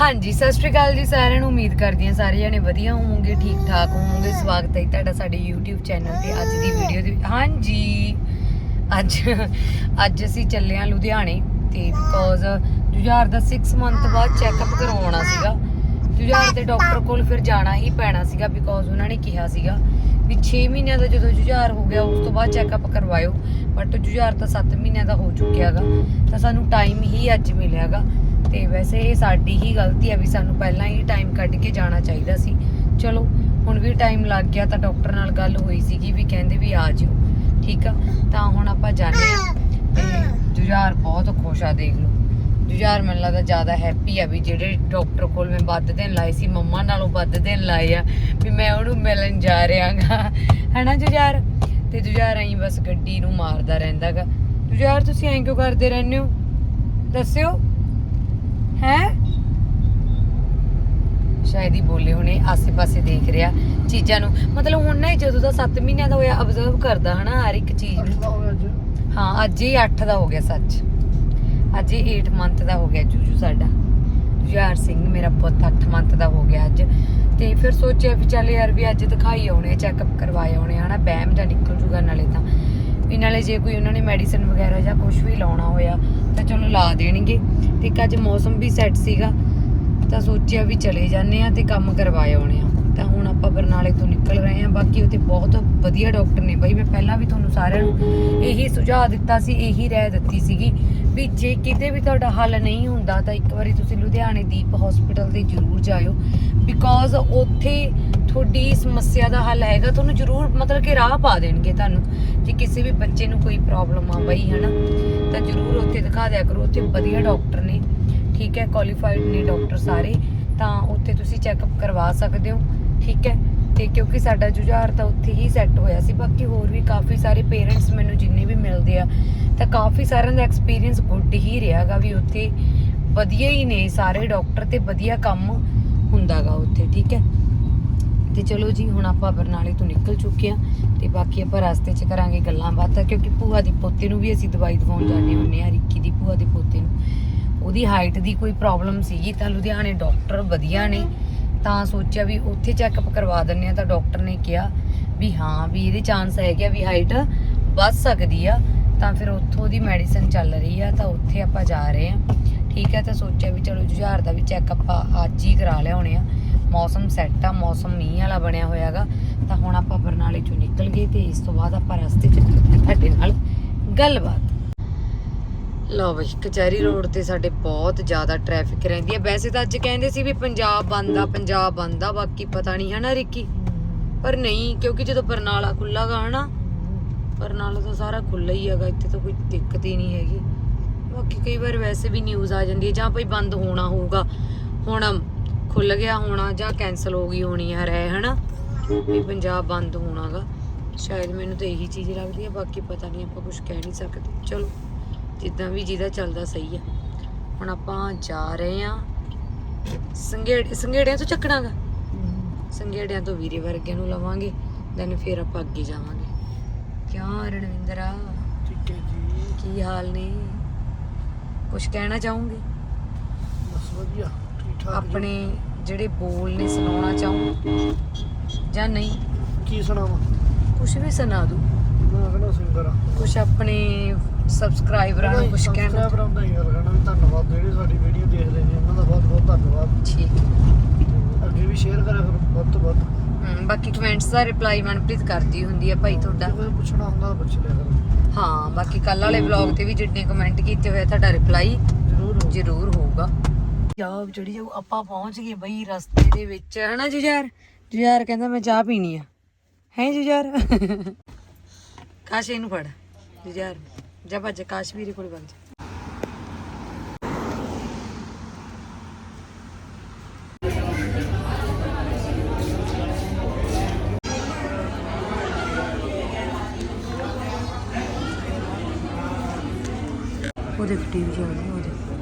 ਹਾਂਜੀ, ਸਤਿ ਸ਼੍ਰੀ ਅਕਾਲ ਜੀ ਸਾਰਿਆਂ ਨੂੰ। ਉਮੀਦ ਕਰਦੀ ਹਾਂ ਸਾਰੇ ਜਣੇ ਵਧੀਆ ਹੋਵੋਗੇ ਠੀਕ ਠਾਕ ਹੋਵੋਗੇ। ਸਵਾਗਤ ਹੈ ਜੀ ਤੁਹਾਡਾ ਸਾਡੇ YouTube ਚੈਨਲ ਤੇ ਅੱਜ ਦੀ ਵੀਡੀਓ ਦੇ ਹਾਂਜੀ, ਅੱਜ ਅੱਜ ਅਸੀਂ ਚੱਲੇ ਹਾਂ ਲੁਧਿਆਣੇ ਤੇ ਬਿਕੋਜ਼ ਜੁਝਾਰ ਦਾ 6 ਮੰਥ ਬਾਅਦ ਚੈੱਕਅਪ ਕਰਵਾਉਣਾ ਸੀਗਾ। ਜੁਝਾਰ ਦੇ ਡਾਕਟਰ ਕੋਲ ਫਿਰ ਜਾਣਾ ਹੀ ਪੈਣਾ ਸੀਗਾ ਬਿਕੋਜ਼ ਉਹਨਾਂ ਨੇ ਕਿਹਾ ਸੀਗਾ ਵੀ 6 ਮਹੀਨਿਆਂ ਦਾ ਜਦੋਂ ਜੁਝਾਰ ਹੋ ਗਿਆ, ਉਸ ਤੋਂ ਬਾਅਦ ਚੈੱਕਅਪ ਕਰਵਾਇਓ। ਬਟ ਜੁਝਾਰ ਤਾਂ 7 ਮਹੀਨਿਆਂ ਦਾ ਹੋ ਚੁੱਕਿਆਗਾ ਤਾਂ ਸਾਨੂੰ ਟਾਈਮ ਹੀ ਅੱਜ ਮਿਲਿਆਗਾ ਤੇ ਵੈਸੇ ਇਹ ਸਾਡੀ ਹੀ ਗਲਤੀ ਹੈ ਵੀ ਸਾਨੂੰ ਪਹਿਲਾਂ ਹੀ ਟਾਈਮ ਕੱਢ ਕੇ ਜਾਣਾ ਚਾਹੀਦਾ ਸੀ। ਚਲੋ, ਹੁਣ ਵੀ ਟਾਈਮ ਲੱਗ ਗਿਆ ਤਾਂ ਡਾਕਟਰ ਨਾਲ ਗੱਲ ਹੋਈ ਸੀਗੀ ਵੀ ਕਹਿੰਦੇ ਵੀ ਆ ਜਿਓ। ਠੀਕ ਆ? ਤਾਂ ਹੁਣ ਆਪਾਂ ਜਾਂਦੇ ਆ ਤੇ ਜੁਝਾਰ ਬਹੁਤ ਖੁਸ਼ ਆ ਦੇਖ ਲਓ। ਜੁਝਾਰ ਮੈਨੂੰ ਲੱਗਦਾ ਜ਼ਿਆਦਾ ਹੈਪੀ ਆ ਵੀ ਜਿਹੜੇ ਡਾਕਟਰ ਕੋਲ ਮੈਂ ਵੱਧ ਦਿਨ ਲਾਏ ਸੀ, ਮੰਮਾ ਨਾਲੋਂ ਵੱਧ ਦਿਨ ਲਾਏ ਆ ਵੀ ਮੈਂ ਉਹਨੂੰ ਮਿਲਣ ਜਾ ਰਿਹਾਗਾ ਹੈਨਾ ਜੁਝਾਰ? ਤੇ ਜੁਝਾਰ ਐਂ ਬਸ ਗੱਡੀ ਨੂੰ ਮਾਰਦਾ ਰਹਿੰਦਾਗਾ ਜੁਝਾਰ, ਤੁਸੀਂ ਐਂ ਕਿਉਂ ਕਰਦੇ ਰਹਿੰਦੇ ਹੋ? ਦੱਸਿਓ। ਹੈ? ਸ਼ਾਇਦ ਹੀ ਬੋਲੇ ਹੁਣੇ ਆਸੇ-ਪਾਸੇ ਦੇਖ ਰਿਹਾ ਚੀਜ਼ਾਂ ਨੂੰ। ਮਤਲਬ ਹੁਣ ਨਾ ਇਹ ਜਦੋਂ ਦਾ 7 ਮਹੀਨਿਆਂ ਦਾ ਹੋਇਆ ਅਬਜ਼ਰਵ ਕਰਦਾ ਹਨਾ ਹਰ ਇੱਕ ਚੀਜ਼ ਨੂੰ। ਹਾਂ ਅੱਜ ਹੀ 8 ਦਾ ਹੋ ਗਿਆ ਸੱਚ। ਅੱਜ ਹੀ 8 ਮੰਥ ਦਾ ਹੋ ਗਿਆ ਜੂਜੂ ਸਾਡਾ। ਜੁਝਾਰ ਸਿੰਘ ਮੇਰਾ ਪੁੱਤ 8 ਮੰਥ ਦਾ ਹੋ ਗਿਆ ਅੱਜ। ਤੇ ਫਿਰ ਸੋਚਿਆ ਵੀ ਚੱਲ ਯਾਰ ਵੀ ਅੱਜ ਦਿਖਾਈ ਆਉਣੇ ਚੈੱਕਅਪ ਕਰਵਾਏ ਆਉਣੇ ਹਨਾ ਬੈਮ ਜਾਂ ਨਿਕਲ ਜੂਗਾ ਨਾਲੇ ਤਾਂ। ਵੀ ਨਾਲੇ ਜੇ ਕੋਈ ਉਹਨਾਂ ਨੇ ਮੈਡੀਸਿਨ ਵਗੈਰਾ ਜਾਂ ਕੁਝ ਵੀ ਲਾਉਣਾ ਹੋਇਆ ਤਾਂ ਚਲੋ ਲਾ ਦੇਣਗੇ। ਤੇ ਅੱਜ ਮੌਸਮ ਵੀ ਸੈੱਟ ਸੀਗਾ। ਤਾਂ ਸੋਚਿਆ ਵੀ ਚਲੇ ਜਾਂਦੇ ਆ ਤੇ ਕੰਮ ਕਰਵਾਏ ਆਉਣੇ ਆ ਤਾਂ ਹੁਣ ਆਪਾਂ ਬਰਨਾਲੇ ਤੋਂ ਨਿਕਲ ਰਹੇ ਆ ਬਾਕੀ ਉੱਥੇ ਬਹੁਤ ਵਧੀਆ ਡਾਕਟਰ ਨੇ। ਬਈ ਮੈਂ ਪਹਿਲਾਂ ਵੀ ਤੁਹਾਨੂੰ ਸਾਰਿਆਂ ਨੂੰ ਇਹੀ ਸੁਝਾਅ ਦਿੱਤਾ ਸੀ, ਇਹੀ ਰਾਏ ਦਿੱਤੀ ਸੀਗੀ ਵੀ ਜੇ ਕਿਤੇ ਵੀ ਤੁਹਾਡਾ ਹੱਲ ਨਹੀਂ ਹੁੰਦਾ, ਤਾਂ ਇੱਕ ਵਾਰੀ ਤੁਸੀਂ ਲੁਧਿਆਣੇ ਦੀਪ ਹਸਪੀਟਲ ਤੇ ਜ਼ਰੂਰ ਜਾਇਓ। ਬਿਕੋਜ਼ ਉੱਥੇ ਤੁਹਾਡੀ ਸਮੱਸਿਆ ਦਾ ਹੱਲ ਹੈਗਾ, ਤੁਹਾਨੂੰ ਜ਼ਰੂਰ ਮਤਲਬ ਕਿ ਰਾਹ ਪਾ ਦੇਣਗੇ ਤੁਹਾਨੂੰ, ਜੇ ਕਿਸੇ ਵੀ ਬੱਚੇ ਨੂੰ ਕੋਈ ਪ੍ਰੋਬਲਮ ਆ ਬਈ, ਹਨਾ। ਤਾਂ ਜ਼ਰੂਰ ਉੱਥੇ ਦਿਖਾ ਦਿਆ ਕਰੋ, ਉੱਥੇ ਵਧੀਆ ਡਾਕਟਰ ਨੇ, ਠੀਕ ਹੈ ਕੁਆਲੀਫਾਈਡ ਨੇ ਡਾਕਟਰ ਸਾਰੇ, ਤਾਂ ਉੱਥੇ ਤੁਸੀਂ ਚੈੱਕਅਪ ਕਰਵਾ ਸਕਦੇ ਹੋ, ਠੀਕ ਹੈ। ਤੇ ਕਿਉਂਕਿ ਸਾਡਾ ਜੁਝਾਰ ਤਾਂ ਉੱਥੇ ਹੀ ਸੈੱਟ ਹੋਇਆ ਸੀ, ਬਾਕੀ ਹੋਰ ਵੀ ਕਾਫੀ ਸਾਰੇ ਪੇਰੈਂਟਸ ਮੈਨੂੰ ਜਿੰਨੇ ਵੀ ਮਿਲਦੇ ਆ ਤਾਂ ਕਾਫੀ ਸਾਰਿਆਂ ਦਾ ਐਕਸਪੀਰੀਅੰਸ ਗੁੱਡ ਹੀ ਰਿਹਾਗਾ ਵੀ ਉੱਥੇ ਵਧੀਆ ਹੀ ਨੇ ਸਾਰੇ ਡਾਕਟਰ ਤੇ ਵਧੀਆ ਕੰਮ ਹੁੰਦਾਗਾ ਉੱਥੇ, ਠੀਕ ਹੈ? ਤੇ ਚਲੋ ਜੀ, ਹੁਣ ਆਪਾਂ ਬਰਨਾਲੇ ਤੋਂ ਨਿਕਲ ਚੁੱਕੇ ਆ ਤੇ ਬਾਕੀ ਆਪਾਂ ਰਸਤੇ 'ਚ ਕਰਾਂਗੇ ਗੱਲਾਂ ਬਾਤਾਂ, ਕਿਉਂਕਿ ਭੂਆ ਦੀ ਪੋਤੇ ਨੂੰ ਵੀ ਅਸੀਂ ਦਵਾਈ ਦਵਾਉਣ ਜਾਂਦੇ ਹੁੰਨੇ ਆ ਰਿੱਕੀ ਦੀ ਭੂਆ ਦੇ ਪੋਤੇ ਨੂੰ। ਉਹਦੀ ਹਾਈਟ ਦੀ ਕੋਈ ਪ੍ਰੋਬਲਮ ਸੀਗੀ ਤਾਂ ਲੁਧਿਆਣੇ ਡਾਕਟਰ ਵਧੀਆ ਨੇ, ਤਾਂ ਸੋਚਿਆ ਵੀ ਉੱਥੇ ਚੈੱਕਅਪ ਕਰਵਾ ਦਿੰਨੇ ਆ ਤਾਂ ਡਾਕਟਰ ਨੇ ਕਿਹਾ ਵੀ ਹਾਂ ਵੀ ਇਹਦੇ ਚਾਂਸ ਹੈਗੇ ਆ ਵੀ ਹਾਈਟ ਵੱਧ ਸਕਦੀ ਆ। ਤਾਂ ਫਿਰ ਉੱਥੋਂ ਦੀ ਮੈਡੀਸਨ ਚੱਲ ਰਹੀ ਆ, ਤਾਂ ਉੱਥੇ ਆਪਾਂ ਜਾ ਰਹੇ ਆ। ਠੀਕ ਹੈ ਤਾਂ ਸੋਚਿਆ ਵੀ ਚਲੋ ਜੁਝਾਰ ਦਾ ਵੀ ਚੈੱਕਅਪ ਅੱਜ ਹੀ ਕਰਾ ਲਿਆਉਣੇ ਆ। ਮੌਸਮ ਸੈੱਟ ਆ, ਮੌਸਮ ਮੀਂਹ ਵਾਲਾ ਬਣਿਆ ਹੋਇਆਗਾ, ਤਾਂ ਹੁਣ ਆਪਾਂ ਬਰਨਾਲੇ ਚੋਂ ਨਿਕਲ ਗਏ ਤੇ ਇਸ ਤੋਂ ਬਾਅਦ ਆਪਾਂ ਰਸਤੇ 'ਚ ਤੁਹਾਡੇ ਨਾਲ ਗੱਲਬਾਤ। ਲਓ ਬਈ, ਕਚਹਿਰੀ ਰੋਡ ਤੇ ਸਾਡੇ ਬਹੁਤ ਜ਼ਿਆਦਾ ਟ੍ਰੈਫਿਕ ਰਹਿੰਦੀ ਹੈ ਵੈਸੇ ਤਾਂ ਅੱਜ ਕਹਿੰਦੇ ਸੀ ਵੀ ਪੰਜਾਬ ਬੰਦ ਆ, ਪੰਜਾਬ ਬੰਦ ਆ, ਬਾਕੀ ਪਤਾ ਨਹੀਂ ਹੈ ਨਾ ਰਿੱਕੀ। ਪਰ ਨਹੀਂ, ਕਿਉਂਕਿ ਜਦੋਂ ਬਰਨਾਲਾ ਖੁੱਲਾਗਾ ਹਨਾ ਬਰਨਾਲਾ ਤਾਂ ਸਾਰਾ ਖੁੱਲਾ ਹੀ ਹੈਗਾ ਇੱਥੇ ਤਾਂ ਕੋਈ ਦਿੱਕਤ ਹੀ ਨਹੀਂ ਹੈਗੀ। ਬਾਕੀ ਕਈ ਵਾਰ ਵੈਸੇ ਵੀ ਨਿਊਜ਼ ਆ ਜਾਂਦੀ ਹੈ ਜਾਂ ਕੋਈ ਬੰਦ ਹੋਣਾ ਹੋਊਗਾ ਹੁਣ ਖੁੱਲ ਗਿਆ ਹੋਣਾ ਜਾਂ ਕੈਨਸਲ ਹੋ ਗਈ ਹੋਣੀ ਆ ਰਹਿ ਹਨਾ? ਵੀ ਪੰਜਾਬ ਬੰਦ ਹੋਣਾਗਾ। ਸ਼ਾਇਦ ਮੈਨੂੰ ਤਾਂ ਇਹੀ ਚੀਜ਼ ਲੱਗਦੀ ਹੈ ਬਾਕੀ ਪਤਾ ਨਹੀਂ ਆਪਾਂ ਕੁਝ ਕਹਿ ਨਹੀਂ ਸਕਦੇ। ਚਲੋ ਜਿੱਦਾਂ ਵੀ ਜਿਹਦਾ ਚੱਲਦਾ ਸਹੀ ਆ। ਹੁਣ ਆਪਾਂ ਜਾ ਰਹੇ ਆ ਸੰਘੇੜੇ ਸੰਘੇੜਿਆਂ ਤੋਂ ਚੱਕਣਾਗਾ। ਸੰਘੇੜਿਆਂ ਤੋਂ ਵੀਰੇ ਵਰਗਿਆਂ ਨੂੰ ਲਵਾਂਗੇ ਦੈਨ ਫਿਰ ਆਪਾਂ ਅੱਗੇ ਜਾਵਾਂਗੇ। ਕਿਉਂ ਰਣਵਿੰਦਰਾ? ਠੀਕ ਹੈ ਜੀ। ਕੀ ਹਾਲ ਨੇ? ਕੁਝ ਕਹਿਣਾ ਚਾਹੋਗੇ? ਬਸ ਵਧੀਆ ਠੀਕ ਠਾਕ। ਆਪਣੇ ਜਿਹੜੇ ਬੋਲ ਨੇ ਸੁਣਾਉਣਾ ਚਾਹੋ ਜਾਂ ਨਹੀਂ? ਕੀ ਸੁਣਾਵਾਂ? ਕੁਝ ਵੀ ਸੁਣਾ ਦੋ ਮੈਂ ਕਹਿੰਦਾ ਸਿੰਗਰ ਆ? ਕੁਝ ਆਪਣੇ ਸਬਸਕ੍ਰਾਈਬਰਾਂ ਨੂੰ ਕੁਝ ਕਹਿਣਾ ਸਬਸਕ੍ਰਾਈਬਰਾਂ ਦਾ ਹੀ ਗੱਲ ਕਰਨਾ ਵੀ ਧੰਨਵਾਦ ਜਿਹੜੇ ਸਾਡੀ ਵੀਡੀਓ ਦੇਖਦੇ ਨੇ ਉਹਨਾਂ ਦਾ ਬਹੁਤ ਬਹੁਤ ਧੰਨਵਾਦ। ਠੀਕ ਅੱਗੇ ਵੀ ਸ਼ੇਅਰ ਕਰਿਆ ਕਰੋ ਵੱਧ ਤੋਂ ਵੱਧ। ਹਮ, ਬਾਕੀ ਕਮੈਂਟਸ ਦਾ ਰਿਪਲਾਈ ਮਨਪ੍ਰੀਤ ਕਰਦੀ ਹੁੰਦੀ ਹੈ ਭਾਈ ਤੁਹਾਡਾ। ਕੋਈ ਪੁੱਛਣਾ ਹੁੰਦਾ ਤਾਂ ਪੁੱਛ ਲਿਆ ਕਰੋ। ਹਾਂ ਬਾਕੀ ਕੱਲ ਵਾਲੇ ਵਲੌਗ ਤੇ ਵੀ ਜਿੰਨੇ ਕਮੈਂਟ ਕੀਤੇ ਹੋਏ ਆ, ਤੁਹਾਡਾ ਰਿਪਲਾਈ ਜ਼ਰੂਰ। ਜ਼ਰੂਰ ਹੋਊਗਾ। ਚਾਹ ਜਿਹੜੀ ਜੋ ਆਪਾਂ ਪਹੁੰਚ ਗਏ ਬਈ ਰਸਤੇ ਦੇ ਵਿੱਚ। ਹਨਾ ਜੁਝਾਰ? ਜੁਝਾਰ ਕਹਿੰਦਾ ਮੈਂ ਚਾਹ ਪੀਣੀ ਆ। ਹੈ ਜੁਝਾਰ? ਕਾਸ਼ ਇਹਨੂੰ ਫੜ ਜੁਝਾਰ। ਜਾ ਭੱਜ ਕਾਸ਼ਮੀਰੀ ਕੋਲ ਵਗ ਦੇਖੋ ਟੀਵੀ ਚੱਲ ਰਹੀ ਉਹ ਦੇਖੋ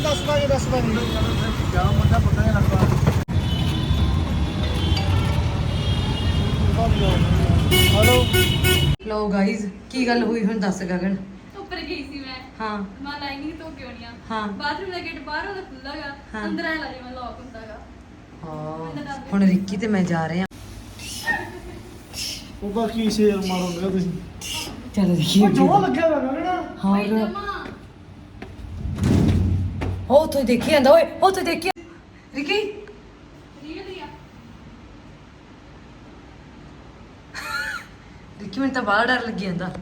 दस बाई दस बाई जाम मुझे पता नहीं लगता ਲੋ ਗਾਇਜ਼ ਕੀ ਗੱਲ ਹੋਈ ਹੁਣ ਦੱਸ ਗਗਨ? ਉੱਪਰ ਗਈ ਸੀ ਮੈਂ। ਹਾਂ। ਮੈਂ ਲਾਈਨਿੰਗ ਤੋਂ ਕਿਉਂ ਨਹੀਂ ਆ। ਹਾਂ। ਬਾਥਰੂਮ ਦਾ ਗੇਟ ਬਾਹਰ ਉਹਦਾ ਖੁੱਲ੍ਹਾ ਗਾ। ਹਾਂ। ਅੰਦਰ ਆ ਲਾ ਜਿਵੇਂ ਲੌਕ ਹੁੰਦਾ ਗਾ। ਹਾਂ। ਹੁਣ ਰਿੱਕੀ ਤੇ ਮੈਂ ਜਾ ਰਹੇ। ਆ ਉਹ ਬਾਕੀ ਸ਼ੇਰ ਮਾਰੋਗੇ ਤੁਸੀਂ? ਚਲ ਦੇਖੀਏ ਉਹ ਜੋ ਲੱਗਿਆ ਹੋਇਆ ਨਾ। ਹਾਂ। ਭਾਈ ਉਹ ਜਮਾ। ਉਹ ਤੋਂ ਦੇਖੀ ਜਾਂਦਾ ਓਏ। ਉਹ ਤੋਂ ਦੇਖੀ ਰਿੱਕੀ ਰੀਅਲੀ ਆ ਰਿੱਕੀ ਮੈਨੂੰ ਤਾਂ ਬਾਹਰ ਡਰ ਲੱਗੀ ਜਾਂਦਾ।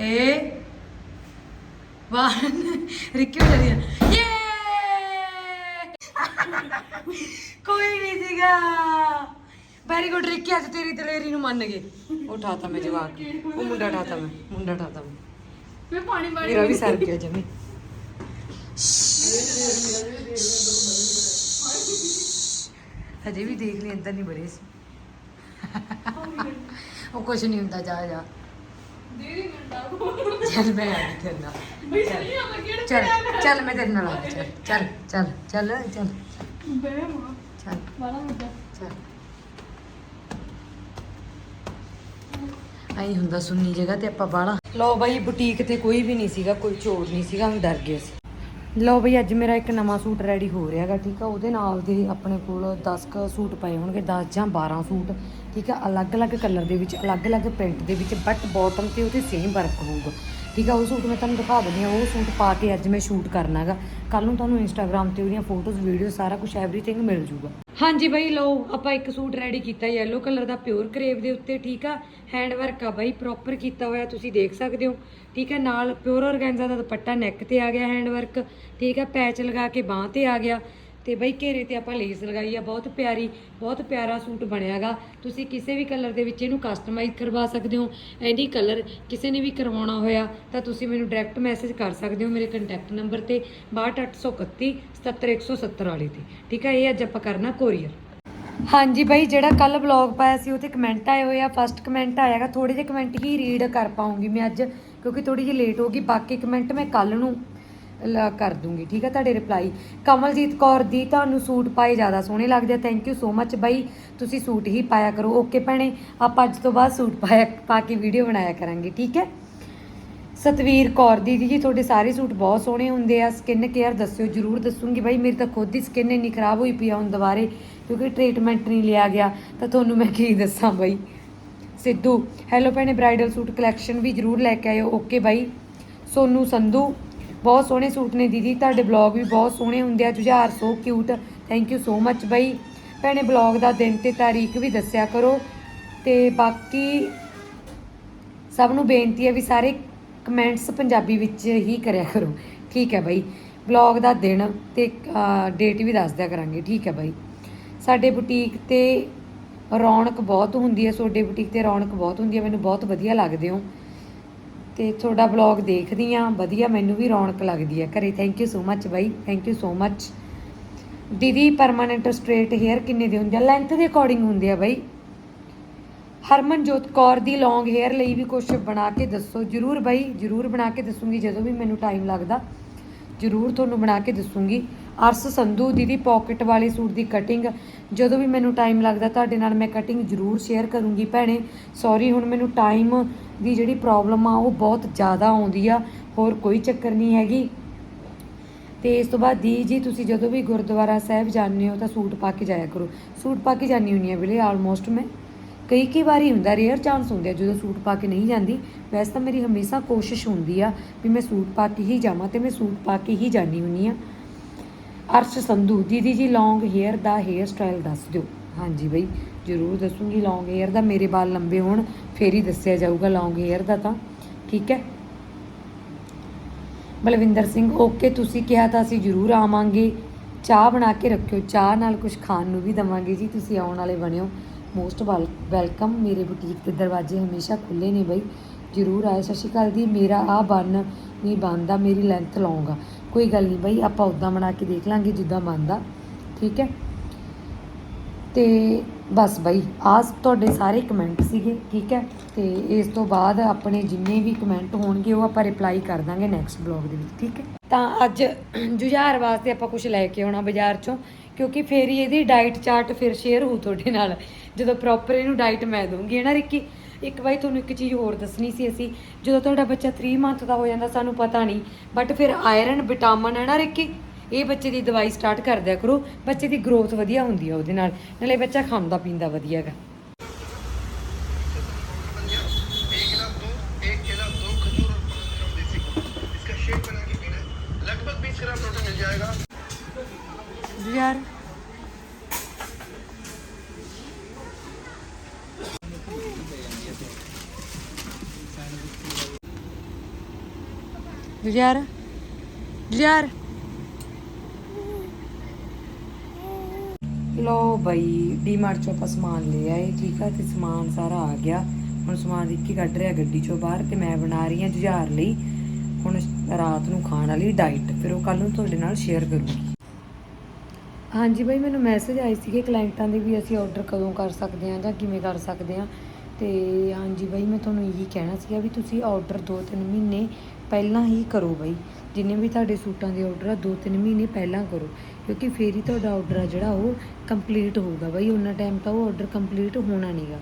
ਏ। ਵਾਹ। ਰਿੱਕੀ ਹੋ ਰਹੀ ਹੈ ਯੇ ਕੋਈ ਨਹੀਂ ਸੀਗਾ। ਵੈਰੀ ਗੁੱਡ ਰਿੱਕੀ ਅੱਜ ਤੇਰੀ ਦਲੇਰੀ ਨੂੰ ਮੰਨ ਗਏ। ਉਠਾਤਾ ਮੈਂ ਜਵਾਕ ਉਹ ਮੁੰਡਾ ਉਠਾਤਾ ਮੈਂ। ਮੁੰਡਾ ਉਠਾਤਾ ਮੈਂ। ਮੈਂ ਪਾਣੀ ਪਾਣੀ ਮੇਰਾ ਵੀ ਸਰ ਗਿਆ ਜਮੀ। ਹਜੇ ਵੀ ਦੇਖ ਲਈ ਅੰਦਰ ਨਹੀਂ ਬੜੇ ਸੀ। ਉਹ ਕੁਛ ਨਹੀਂ ਹੁੰਦਾ ਜਾ ਜਾ। ਦੇਰੀ ਮਿੰਟਾਂ ਚੱਲ ਮੈਂ ਆ ਗਈ ਤੇਰੇ ਨਾਲ। ਬਈ ਸਹੀ ਆ ਮੈਂ ਕਿਹੜਾ ਚੱਲ ਚੱਲ ਮੈਂ ਤੇਰੇ ਨਾਲ ਆ ਗਈ ਚੱਲ ਚੱਲ ਚੱਲ ਚੱਲ ਚੱਲ। ਬੇ ਮਾਂ ਚੱਲ। ਵਾਲਾ ਮੁੱਦਾ। ਚੱਲ। ਆਈ ਹੁੰਦਾ ਸੁੰਨੀ ਜਗ੍ਹਾ ਤੇ ਆਪਾਂ ਬਾਹਲਾ। ਲਓ ਬਾਈ ਬੁਟੀਕ ਤੇ ਕੋਈ ਵੀ ਨਹੀਂ ਸੀਗਾ ਕੋਈ ਚੋਰ ਨਹੀਂ ਸੀਗਾ हम ਡਰ ਗਏ ਸੀ ਲਓ ਬਈ, ਅੱਜ ਮੇਰਾ ਇੱਕ ਨਵਾਂ ਸੂਟ ਰੈਡੀ ਹੋ ਰਿਹਾਗਾ ਠੀਕ ਆ? ਉਹਦੇ ਨਾਲ ਦੇ ਆਪਣੇ ਕੋਲ 10 ਕ ਸੂਟ ਪਏ ਹੋਣਗੇ 10 ਜਾਂ 12 ਸੂਟ, ਠੀਕ ਆ? ਅਲੱਗ-ਅਲੱਗ ਕਲਰ ਦੇ ਵਿੱਚ, ਅਲੱਗ-ਅਲੱਗ ਪ੍ਰਿੰਟ ਦੇ ਵਿੱਚ ਬਟ ਬਾਟਮ ਤੇ ਉਹਦੇ ਸੇਮ ਵਰਕ ਹੋਊਗਾ। ਠੀਕ ਆ, ਉਹ ਸੂਟ ਮੈਂ ਤੁਹਾਨੂੰ ਦਿਖਾ ਦਿੰਦੀ ਆ ਉਹ ਸੂਟ ਪਾ ਕੇ ਅੱਜ ਮੈਂ ਸ਼ੂਟ ਕਰਨਾ ਕਰਨਾਗਾ ਕੱਲ ਨੂੰ ਤੁਹਾਨੂੰ ਇੰਸਟਾਗ੍ਰam ਤੇ ਉਹਦੀਆਂ ਫੋਟੋਜ਼ ਵੀਡੀਓ ਸਾਰਾ ਕੁਝ ਐਵਰੀਥਿੰਗ ਮਿਲ ਜੂਗਾ। ਹਾਂਜੀ ਬਈ, ਲਓ, ਆਪਾਂ ਇੱਕ ਸੂਟ ਰੈਡੀ ਕੀਤਾ ਯੈਲੋ ਕਲਰ ਦਾ ਪਿਓਰ ਕਰੇਵ ਦੇ ਉੱਤੇ, ਠੀਕ ਆ? ਹੈਂਡ ਵਰਕ ਆ ਬਾਈ ਪ੍ਰੋਪਰ ਕੀਤਾ ਹੋਇਆ, ਤੁਸੀਂ ਦੇਖ ਸਕਦੇ ਹੋ। ਠੀਕ ਹੈ ਨਾਲ ਪਿਓਰ ਔਰਗੈਂਜ਼ਾ ਦਾ ਦੁਪੱਟਾ ਨੈਕ ਤੇ ਆ ਗਿਆ ਹੈਂਡ ਵਰਕ ਠੀਕ ਆ? ਪੈਚ ਲਗਾ ਕੇ ਬਾਹ ਤੇ ਆ ਗਿਆ। ਤੇ ਬਈ ਘੇਰੇ ਤੇ ਆਪਾਂ ਲੇਸ ਲਗਾਈ ਆ, ਬਹੁਤ ਪਿਆਰੀ, ਬਹੁਤ ਪਿਆਰਾ ਸੂਟ ਬਣਿਆਗਾ। ਤੁਸੀਂ ਕਿਸੇ ਵੀ ਕਲਰ ਦੇ ਵਿੱਚ ਇਹਨੂੰ ਕਸਟਮਾਈਜ਼ ਕਰਵਾ ਸਕਦੇ ਹੋ। ਐਨੀ ਕਲਰ ਕਿਸੇ ਨੇ ਵੀ ਕਰਵਾਉਣਾ ਹੋਇਆ, ਤਾਂ ਤੁਸੀਂ ਮੈਨੂੰ ਡਾਇਰੈਕਟ ਮੈਸੇਜ ਕਰ ਸਕਦੇ ਹੋ ਮੇਰੇ ਕੰਟੈਕਟ ਨੰਬਰ ਤੇ 62831 77170 ਵਾਲੇ ਤੇ। ਠੀਕ ਹੈ ਇਹ ਅੱਜ ਆਪਾਂ ਕਰਨਾ ਕੋਰੀਅਰ ਹਾਂਜੀ ਬਾਈ, ਜਿਹੜਾ ਕੱਲ ਵਲੌਗ ਪਾਇਆ ਸੀ, ਉਹ ਤੇ ਕਮੈਂਟ ਆਏ ਹੋਏ ਆ। ਫਸਟ ਕਮੈਂਟ ਆਇਆਗਾ ਥੋੜੇ ਜਿਹੇ ਕਮੈਂਟ ਹੀ ਰੀਡ ਕਰ ਪਾਉਂਗੀ ਮੈਂ ਅੱਜ, ਕਿਉਂਕਿ ਥੋੜੀ ਜਿਹੀ ਲੇਟ ਹੋ ਗਈ। ਬਾਕੀ ਕਮੈਂਟ ਮੈਂ ਕੱਲ ਨੂੰ ਲ- ਕਰ ਦੂੰਗੀ, ਠੀਕ ਹੈ ਤੁਹਾਡੇ ਰਿਪਲਾਈ ਕਮਲਜੀਤ ਕੌਰ ਦੀ ਤੁਹਾਨੂੰ ਸੂਟ ਪਾਏ ਜ਼ਿਆਦਾ ਸੋਹਣੇ ਲੱਗਦੇ ਆ ਥੈਂਕ ਯੂ ਸੋ ਮੱਚ ਬਾਈ, ਤੁਸੀਂ ਸੂਟ ਹੀ ਪਾਇਆ ਕਰੋ, ਓਕੇ ਭੈਣੇ, ਆਪਾਂ ਅੱਜ ਤੋਂ ਬਾਅਦ ਸੂਟ ਪਾਇਆ, ਪਾ ਕੇ ਵੀਡੀਓ ਬਣਾਇਆ ਕਰਾਂਗੇ, ਠੀਕ ਹੈ? ਸਤਵੀਰ ਕੌਰ ਦੀਦੀ ਜੀ, ਤੁਹਾਡੇ ਸਾਰੇ ਸੂਟ ਬਹੁਤ ਸੋਹਣੇ ਹੁੰਦੇ ਆ ਸਕਿਨ ਕੇਅਰ ਦੱਸਿਓ, ਜਰੂਰ ਦੱਸੂਗੀ। ਬਾਈ, ਮੇਰੀ ਤਾਂ ਖੁਦ ਦੀ ਸਕਿਨ ਇੰਨੀ ਖਰਾਬ ਹੋਈ ਪਈ ਆ ਹੁਣ ਦੁਬਾਰੇ, ਕਿਉਂਕਿ ਟ੍ਰੀਟਮੈਂਟ ਨਹੀਂ ਲਿਆ ਗਿਆ, ਤਾਂ ਤੁਹਾਨੂੰ ਮੈਂ ਕੀ ਦੱਸਾਂ ਬਾਈ? ਸਿੱਧੂ ਹੈਲੋ ਭੈਣੇ ਬ੍ਰਾਈਡਲ ਸੂਟ ਕਲੈਕਸ਼ਨ ਵੀ ਜਰੂਰ ਲੈ ਕੇ ਆਇਓ, ਓਕੇ ਬਾਈ। ਸੋਨੂ ਸੰਧੂ ਬਹੁਤ ਸੋਹਣੇ ਸੂਟ ਨੇ ਦੀਦੀ, ਤੁਹਾਡੇ ਬਲੌਗ ਵੀ ਬਹੁਤ ਸੋਹਣੇ ਹੁੰਦੇ ਆ, Jujhar so cute thank you so much ਬਾਈ। ਭੈਣੇ ਬਲੌਗ ਦਾ ਦਿਨ ਤੇ ਤਾਰੀਖ ਵੀ ਦੱਸਿਆ ਕਰੋ, ਤੇ ਬਾਕੀ ਸਭ ਨੂੰ ਬੇਨਤੀ ਹੈ ਵੀ ਸਾਰੇ ਕਮੈਂਟਸ ਪੰਜਾਬੀ ਵਿੱਚ ਹੀ ਕਰਿਆ ਕਰੋ, ਠੀਕ ਹੈ ਬਾਈ। ਵਲੌਗ ਦਾ ਦਿਨ ਤੇ ਡੇਟ ਵੀ ਦੱਸ ਦਿਆ ਕਰਾਂਗੇ, ਠੀਕ ਹੈ ਬਾਈ। ਸਾਡੇ ਬੁਟੀਕ ਤੇ ਰੌਣਕ ਬਹੁਤ ਹੁੰਦੀ ਹੈ, ਤੁਹਾਡੇ ਬੁਟੀਕ ਤੇ ਰੌਣਕ ਬਹੁਤ ਹੁੰਦੀ ਹੈ, ਮੈਨੂੰ ਬਹੁਤ ਵਧੀਆ ਲੱਗਦੇ ਹੋ। ਤੇ ਤੁਹਾਡਾ ਵਲੌਗ ਦੇਖਦੀ ਆ ਵਧੀਆ ਮੈਨੂੰ ਵੀ ਰੌਣਕ ਲੱਗਦੀ ਹੈ ਘਰੇ। ਥੈਂਕ ਯੂ ਸੋ ਮੱਚ ਬਾਈ। ਥੈਂਕ ਯੂ ਸੋ ਮੱਚ ਦੀਦੀ ਪਰਮਾਨੈਂਟ ਸਟ੍ਰੇਟ ਹੇਅਰ ਕਿੰਨੇ ਦੇ ਹੁੰਦੇ ਆ? ਲੈਂਥ ਦੇ ਅਕੋਰਡਿੰਗ ਹੁੰਦੇ ਆ ਬਾਈ। ਹਰਮਨਜੋਤ ਕੌਰ ਦੀ ਲੌਂਗ ਹੇਅਰ ਲਈ ਵੀ ਕੁਝ ਬਣਾ ਕੇ ਦੱਸੋ। ਜਰੂਰ ਬਾਈ, ਜਰੂਰ ਬਣਾ ਕੇ ਦੱਸੂਗੀ ਜਦੋਂ ਵੀ ਮੈਨੂੰ ਟਾਈਮ ਲੱਗਦਾ। ਜਰੂਰ ਤੁਹਾਨੂੰ ਬਣਾ ਕੇ ਦੱਸੂਗੀ। ਅਰਸ ਸੰਧੂ ਦੀਦੀ ਪਾਕਟ ਵਾਲੇ ਸੂਟ ਦੀ ਕਟਿੰਗ ਜਦੋਂ ਵੀ ਮੈਨੂੰ ਟਾਈਮ ਲੱਗਦਾ ਤੁਹਾਡੇ ਨਾਲ ਮੈਂ ਕਟਿੰਗ ਜਰੂਰ ਸ਼ੇਅਰ ਕਰੂੰਗੀ ਭੈਣੇ। ਸੌਰੀ ਹੁਣ ਮੈਨੂੰ ਟਾਈਮ ਦੀ ਜਿਹੜੀ ਪ੍ਰੋਬਲਮ ਆ, ਉਹ ਬਹੁਤ ਜ਼ਿਆਦਾ ਆਉਂਦੀ ਆ। ਹੋਰ ਕੋਈ ਚੱਕਰ ਨਹੀਂ ਹੈਗੀ। ਤੇ ਇਸ ਤੋਂ ਬਾਅਦ ਦੀ ਜੀ, ਤੁਸੀਂ ਜਦੋਂ ਵੀ ਗੁਰਦੁਆਰਾ ਸਾਹਿਬ ਜਾਂਦੇ ਹੋ ਤਾਂ ਸੂਟ ਪਾ ਕੇ ਜਾਇਆ ਕਰੋ। ਸੂਟ ਪਾ ਕੇ ਜਾਂਦੀ ਹੁੰਨੀ ਆ ਵੀਰੇ ਆਲਮੋਸਟ ਮੈਂ। ਕਈ ਕਈ ਵਾਰੀ ਹੁੰਦਾ ਰੇਅਰ ਚਾਂਸ ਹੁੰਦੇ ਆ ਜਦੋਂ ਸੂਟ ਪਾ ਕੇ ਨਹੀਂ ਜਾਂਦੀ। ਵੈਸੇ ਤਾਂ ਮੇਰੀ ਹਮੇਸ਼ਾ ਕੋਸ਼ਿਸ਼ ਹੁੰਦੀ ਆ ਵੀ ਮੈਂ ਸੂਟ ਪਾ ਕੇ ਹੀ ਜਾਵਾਂ ਤੇ ਮੈਂ ਸੂਟ ਪਾ ਕੇ ਹੀ ਜਾਂਦੀ ਹੁੰਨੀ ਆ। ਅਰਸ਼ ਸੰਧੂ, ਦੀਦੀ ਜੀ ਲੌਂਗ ਹੇਅਰ ਦਾ ਹੇਅਰ ਸਟਾਈਲ ਦੱਸ ਦਿਓ। ਹਾਂਜੀ ਬਈ, ਜ਼ਰੂਰ ਦੱਸੂਗੀ ਲੌਂਗ ਹੇਅਰ ਦਾ, ਮੇਰੇ ਵਾਲ ਲੰਬੇ ਹੋਣ, ਫੇਰ ਹੀ ਦੱਸਿਆ ਜਾਊਗਾ ਲੌਂਗ ਹੇਅਰ ਦਾ ਤਾਂ, ਠੀਕ ਹੈ? ਬਲਵਿੰਦਰ ਸਿੰਘ ਓਕੇ ਤੁਸੀਂ ਕਿਹਾ ਤਾਂ ਅਸੀਂ ਜ਼ਰੂਰ ਆਵਾਂਗੇ। ਚਾਹ ਬਣਾ ਕੇ ਰੱਖਿਓ, ਚਾਹ ਨਾਲ ਕੁਝ ਖਾਣ ਨੂੰ ਵੀ ਦਵਾਂਗੇ ਜੀ, ਤੁਸੀਂ ਆਉਣ ਵਾਲੇ ਬਣਿਓ। ਮੋਸਟ ਵੈਲਕਮ ਮੇਰੇ ਬੁਟੀਕ ਦੇ ਦਰਵਾਜ਼ੇ ਹਮੇਸ਼ਾ ਖੁੱਲੇ ਨੇ ਬਈ। ਜ਼ਰੂਰ ਆਏ ਸਤਿ ਸ਼੍ਰੀ ਅਕਾਲ ਦੀ ਮੇਰਾ ਆ ਬਨ ਨਹੀਂ ਬਣਦਾ ਮੇਰੀ ਲੈਂਥ ਲਾਉਂਗਾ ਕੋਈ ਗੱਲ ਨਹੀਂ ਬਈ, ਆਪਾਂ ਉਦਾਂ ਬਣਾ ਕੇ ਦੇਖ ਲਾਂਗੇ ਜਿੱਦਾਂ ਮੰਨਦਾ ਠੀਕ ਹੈ? ਤੇ ਬਸ ਬਈ ਆਸ ਤੁਹਾਡੇ ਸਾਰੇ ਕਮੈਂਟ ਸੀਗੇ, ਠੀਕ ਹੈ? ਤੇ ਇਸ ਤੋਂ ਬਾਅਦ ਆਪਣੇ ਜਿੰਨੇ ਵੀ ਕਮੈਂਟ ਹੋਣਗੇ, ਉਹ ਆਪਾਂ ਰਿਪਲਾਈ ਕਰ ਦਾਂਗੇ ਨੈਕਸਟ ਬਲੌਗ ਦੇ ਵਿੱਚ, ਠੀਕ ਹੈ? ਤਾਂ ਅੱਜ ਜੁਝਾਰ ਵਾਸਤੇ ਆਪਾਂ ਕੁਝ ਲੈ ਕੇ ਆਉਣਾ ਬਾਜ਼ਾਰ ਚੋਂ, ਕਿਉਂਕਿ ਫੇਰ ਹੀ ਇਹਦੀ ਡਾਈਟ ਚਾਰਟ ਫਿਰ ਸ਼ੇਅਰ ਹੋ ਤੁਹਾਡੇ ਨਾਲ। ਜਦੋਂ ਪ੍ਰੋਪਰ ਇਹਨੂੰ ਡਾਈਟ ਮੈਂ ਦੂੰਗੀ ਹੈ ਨਾ, ਰਿੱਕੀ? ਇੱਕ ਵਾਰੀ ਤੁਹਾਨੂੰ ਇੱਕ ਚੀਜ਼ ਹੋਰ ਦੱਸਣੀ ਸੀ ਅਸੀਂ, ਜਦੋਂ ਤੁਹਾਡਾ ਬੱਚਾ 3 ਮੰਥ ਦਾ ਹੋ ਜਾਂਦਾ ਸਾਨੂੰ ਪਤਾ ਨਹੀਂ ਬਟ ਫਿਰ ਆਇਰਨ ਵਿਟਾਮਿਨ ਹੈ ਨਾ ਰਿੱਕੀ? ਇਹ ਬੱਚੇ ਦੀ ਦਵਾਈ ਸਟਾਰਟ ਕਰ ਦਿਆ ਕਰੋ, ਬੱਚੇ ਦੀ ਗਰੋਥ ਵਧੀਆ ਹੁੰਦੀ ਆ ਉਹਦੇ ਨਾਲ, ਨਾਲੇ ਬੱਚਾ ਖਾਂਦਾ ਪੀਂਦਾ ਵਧੀਆ ਯਾਰ ਯਾਰ ਲੋ ਬਈ ਡੀਮਾਰਟ ਚੋਂ ਆਪਾਂ ਸਮਾਨ ਲੈ ਆਏ ਠੀਕ ਆ ਤੇ ਸਮਾਨ ਸਾਰਾ ਆ ਗਿਆ। ਹੁਣ ਸਮਾਨ ਰਿੱਕੀ ਕੱਢ ਰਿਹਾ ਗੱਡੀ ਚੋਂ ਬਾਹਰ ਤੇ ਮੈਂ ਬਣਾ ਰਹੀ ਹਾਂ ਜੁਝਾਰ ਲਈ। ਹੁਣ ਰਾਤ ਨੂੰ ਖਾਣ ਵਾਲੀ ਡਾਈਟ ਫਿਰ ਉਹ ਕੱਲ ਨੂੰ ਤੁਹਾਡੇ ਨਾਲ ਸ਼ੇਅਰ ਕਰੂੰਗੀ। ਹਾਂਜੀ ਬਾਈ ਮੈਨੂੰ ਮੈਸੇਜ ਆਏ ਸੀਗੇ ਕਲਾਇੰਟਾਂ ਦੇ ਵੀ ਅਸੀਂ ਆਰਡਰ ਕਦੋਂ ਕਰ ਸਕਦੇ ਹਾਂ ਜਾਂ ਕਿਵੇਂ ਕਰ ਸਕਦੇ ਹਾਂ। ਤੇ ਹਾਂਜੀ ਬਾਈ ਮੈਂ ਤੁਹਾਨੂੰ ਇਹੀ ਕਹਿਣਾ ਸੀਗਾ ਵੀ ਤੁਸੀਂ ਆਰਡਰ 2-3 ਮਹੀਨੇ ਪਹਿਲਾਂ ਹੀ ਕਰੋ ਬਾਈ। ਜਿੰਨੇ ਵੀ ਤੁਹਾਡੇ ਸੂਟਾਂ ਦੇ ਆਰਡਰ ਆ 2-3 ਮਹੀਨੇ ਪਹਿਲਾਂ ਕਰੋ। ਕਿਉਂਕਿ ਫੇਰ ਹੀ ਤੁਹਾਡਾ ਆਰਡਰ ਆ ਜਿਹੜਾ, ਉਹ ਕੰਪਲੀਟ ਹੋਊਗਾ ਬਾਈ। ਉਹਨਾਂ ਟਾਈਮ ਤਾਂ ਉਹ ਆਰਡਰ ਕੰਪਲੀਟ ਹੋਣਾ ਨਹੀਂਗਾ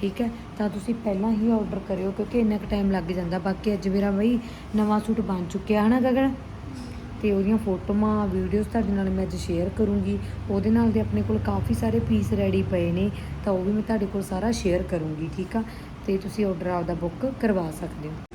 ਠੀਕ ਹੈ? ਤਾਂ ਤੁਸੀਂ ਪਹਿਲਾਂ ਹੀ ਆਰਡਰ ਕਰਿਓ, ਕਿਉਂਕਿ ਇੰਨਾ ਕੁ ਟਾਈਮ ਲੱਗ ਜਾਂਦਾ। ਬਾਕੀ ਅੱਜ ਮੇਰਾ ਬਈ ਨਵਾਂ ਸੂਟ ਬਣ ਚੁੱਕਿਆ ਹਨਾ ਗਗਨ? ਤੇ ਉਹਦੀਆਂ ਫੋਟੋਆਂ ਵੀਡੀਓਜ਼ ਤੁਹਾਡੇ ਨਾਲ ਮੈਂ ਅੱਜ ਸ਼ੇਅਰ ਕਰੂੰਗੀ। ਉਹਦੇ ਨਾਲ ਦੇ ਆਪਣੇ ਕੋਲ ਕਾਫੀ ਸਾਰੇ ਪੀਸ ਰੈਡੀ ਪਏ ਨੇ, ਤਾਂ ਉਹ ਵੀ ਮੈਂ ਤੁਹਾਡੇ ਕੋਲ ਸਾਰਾ ਸ਼ੇਅਰ ਕਰੂੰਗੀ, ਠੀਕ ਆ? ਤੇ ਤੁਸੀਂ ਆਰਡਰ ਆਪਦਾ ਬੁੱਕ ਕਰਵਾ ਸਕਦੇ ਹੋ।